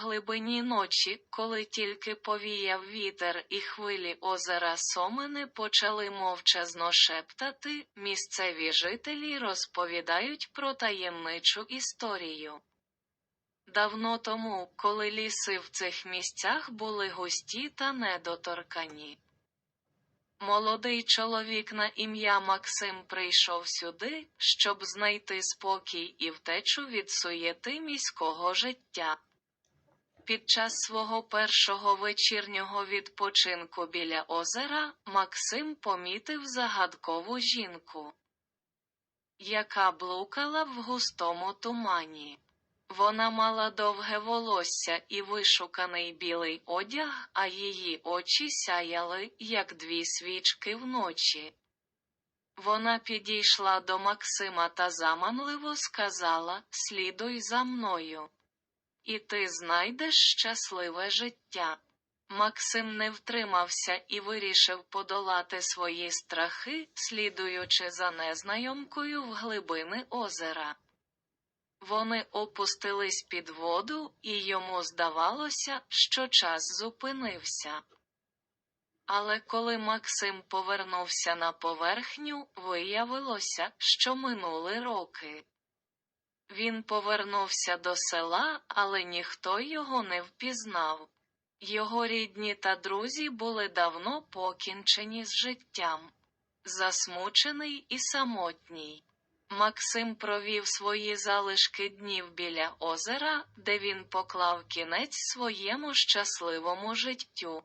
глибині ночі, коли тільки повіяв вітер і хвилі озера Сомени почали мовчазно шептати, місцеві жителі розповідають про таємничу історію. Давно тому, коли ліси в цих місцях були густі та недоторкані. Молодий чоловік на ім'я Максим прийшов сюди, щоб знайти спокій і втечу від суєти міського життя. Під час свого першого вечірнього відпочинку біля озера Максим помітив загадкову жінку, яка блукала в густому тумані. Вона мала довге волосся і вишуканий білий одяг, а її очі сяяли, як дві свічки вночі. Вона підійшла до Максима та заманливо сказала Слідуй за мною. І ти знайдеш щасливе життя. Максим не втримався і вирішив подолати свої страхи, слідуючи за незнайомкою в глибини озера. Вони опустились під воду, і йому здавалося, що час зупинився. Але коли Максим повернувся на поверхню, виявилося, що минули роки. Він повернувся до села, але ніхто його не впізнав. Його рідні та друзі були давно покінчені з життям. Засмучений і самотній. Максим провів свої залишки днів біля озера, де він поклав кінець своєму щасливому життю.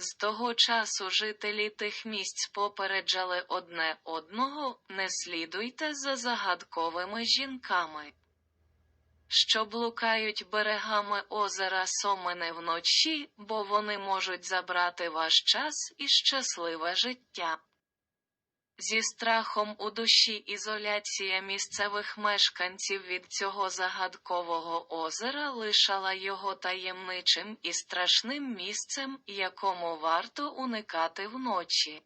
З того часу жителі тих місць попереджали одне одного не слідуйте за загадковими жінками, що блукають берегами озера Сомини вночі, бо вони можуть забрати ваш час і щасливе життя. Зі страхом у душі ізоляція місцевих мешканців від цього загадкового озера лишала його таємничим і страшним місцем, якому варто уникати вночі.